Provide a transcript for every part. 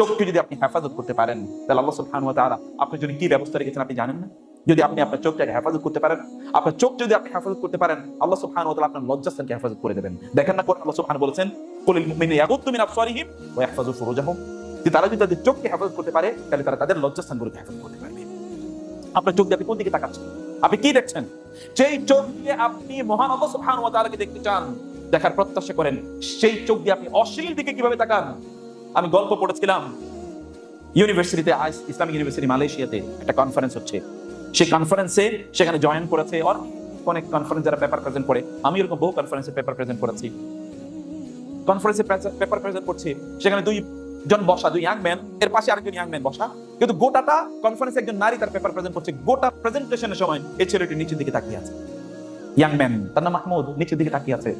চোখকে যদি আপনি হেফাজত করতে পারেন, তাহলে আল্লাহ তাআলা আপনার জন্য কি ব্যবস্থা রেখেছেন আপনি জানেন না? যদি আপনি আপনার চোখটাকে হেফাজত করতে পারেন, আপনার চোখ যদি আপনি হেফাজত করতে পারেন, আল্লাহ তাআলা আপনার লজ্জাস্থানকে হেফাজত করে দেবেন। দেখেন না আল্লাহ সুবহানাহু বলেছেন তারা যদি তাদের চোখকে হেফাজত করতে পারে, তাহলে তারা তাদের লজ্জাস্থানগুলোকে হেফাজত করতে পারবে। আপনার চোখ দিয়ে আপনি কোন দিকে তাকাচ্ছেন? আপনি কি দেখছেন? যেই চোখ দিয়ে আপনি মহান আল্লাহ তাআলাকে দেখতে চান, দেখার প্রত্যাশা করেন, সেই চোখ দিয়ে আপনি অশ্লীল দিকে কীভাবে তাকান? আমি গল্প পড়েছিলাম ইউনিভার্সিটিতে ইসলামিক ইউনিভার্সিটি মালয়েশিয়াতে একটা কনফারেন্স হচ্ছে। সেই কনফারেন্সে সেখানে জয়েন করেছে অনেক অনেক কনফারেন্স যারা পেপার প্রেজেন্ট করে। আমি এরকম বহু কনফারেন্সে পেপার প্রেজেন্ট করেছি। কনফারেন্সে পেপার প্রেজেন্ট করছি। সেখানে দুই জন বসা, দুই ইয়াং ম্যান এর পাশে আরেকজন ইয়াং ম্যান বসা। কিন্তু গোটাটা কনফারেন্সে একজন নারী তার পেপার প্রেজেন্ট করছে। গোটা প্রেজেন্টেশনের সময় এই ছেলেটি নিচের দিকে তাকিয়ে আছে। ইয়াং ম্যান তার নাম মাহমুদ, নিচের দিকে তাকিয়ে আছে।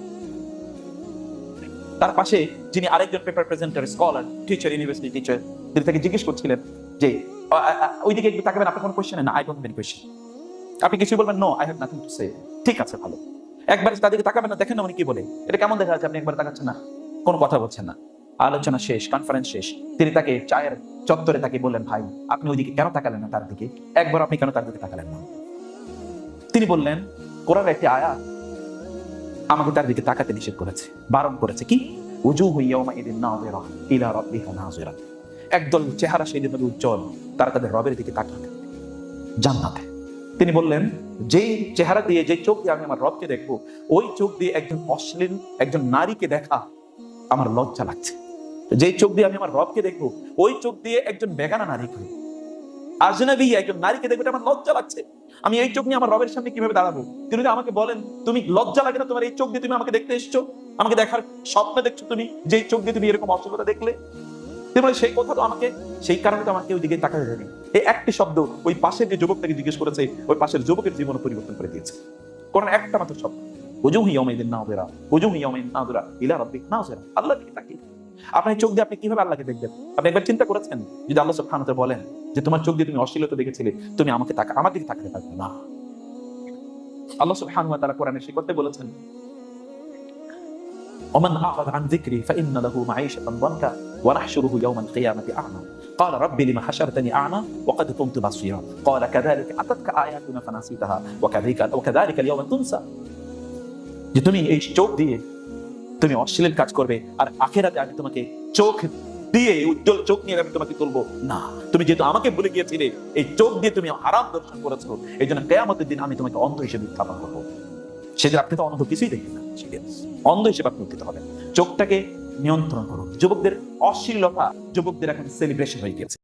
তার পাশে যিনি আরেকজন paper presenter scholar teacher university teacher তিনি তাকে জিজ্ঞেস করছিলেন যে ওইদিকে একটু তাকাবেন, আপনার কোনো কোয়েশ্চেন না আই ডোন্ট হ্যাভ কোয়েশ্চেন আপনি কিছু বলবেন? No I have nothing to say ঠিক আছে, ভালো। একবার তাদেরকে তাকাবেন না, দেখেন না উনি কি বলে। এটা কেমন দেখা যাচ্ছে? আপনি একবার তাকাচ্ছেন না? কোনো কথা বলছেন না। আলোচনা শেষ কনফারেন্স শেষ। তিনি তাকে চায়ের চত্বরে তাকে বললেন, ভাই, আপনি ওইদিকে কেন তাকালেন না তার দিকে? একবার আপনি কেন তার দিকে তাকালেন না? তিনি বললেন কোরআন একটি আয়াত আমাকে তার দিকে তাকাতে নিষেধ করেছে, বারণ করেছে। কি? রাব্বিহা নাযিরা। একদল চেহারা সেই দিন উজ্জ্বল, তারা তাদের রবের দিকে তাকিয়ে জান্নাতে। তিনি বললেন, যেই চেহারা দিয়ে, যেই চোখ দিয়ে আমি আমার রবকে দেখব, ওই চোখ দিয়ে একজন অশ্লীল, একজন নারীকে দেখা আমার লজ্জা লাগছে। যেই চোখ দিয়ে আমি আমার রবকে দেখব, ওই চোখ দিয়ে একজন বেগানা নারীকে। আজনবী একজন নারীকে দেখব আমার লজ্জা লাগছে। আমি এই চোখ নিয়ে আমার রবের সামনে কীভাবে দাঁড়াবো? তিনি আমাকে বলেন, তুমি লজ্জা লাগে না তোমার এই চোখ দিয়ে তুমি আমাকে দেখতে এসছো? আমাকে দেখার স্বপ্ন দেখছ তুমি? যেই চোখ দিয়ে তুমি এরকম অশ্লীলতা দেখলে? তিনি সেই কথা তো আমাকে, সেই কারণে তো আমাকে ওই দিকে তাকাতে যায়নি এই একটি শব্দ ওই পাশের যে যুবকটাকে জিজ্ঞেস করেছে, ওই পাশের যুবকের জীবন পরিবর্তন করে দিয়েছে। কোন একটা মাত্র শব্দ। ওজু হিয়মাইদিন নাযিরা ওজু হিয়মাইদিন নাযিরা ইলা রাব্বিক নাযিরা। আল্লাহ দিকে তাকিয়ে আপনার চোখ দিয়ে আপনি কিভাবে আল্লাহকে দেখবেন আপনি একবার চিন্তা করেছেন যদি আল্লাহ সুবহানাহু ওয়া তাআলা বলেন যে তোমার চোখ দিয়ে তুমি অশ্লীলতা দেখেছিলে তুমি আমাকে তাকা আমার দিকে তাকাতে পারবে না আল্লাহ সুবহানাহু ওয়া তাআলা কোরআনে সে করতে বলেছেন ومن أعرض عن ذكري فإن له معيشة ضنكا ونحشره يوم القيامة أعمى قال رب لما حشرتني أعمى وقد كنت بصيرا قال كذلك أتتك آياتنا فنسيتها وكذلك وكذلك اليوم تنسى যে তুমি এই চোখ দিয়ে তুমি অশ্লীল কাজ করবে আর আখেরাতে আমি তোমাকে চোখ দিয়ে উজ্জ্বল চোখ নিয়ে আমি তোমাকে তুলবো। না, তুমি যেহেতু আমাকে ভুলে গিয়েছিলে, এই চোখ দিয়ে তুমি হারাম দর্শন করেছ, এই জন্য কেয়ামতের দিন আমি তোমাকে অন্ধ হিসেবে উত্থাপন করব। সেদিন আপনি তো অন্ধ, কিছুই দেখবেন না। অন্ধ হিসেবে আপনি উত্থিত হবেন। চোখটাকে নিয়ন্ত্রণ করুন। যুবকদের অশ্লীলতা যুবকদের এখন সেলিব্রেশন হয়ে গেছে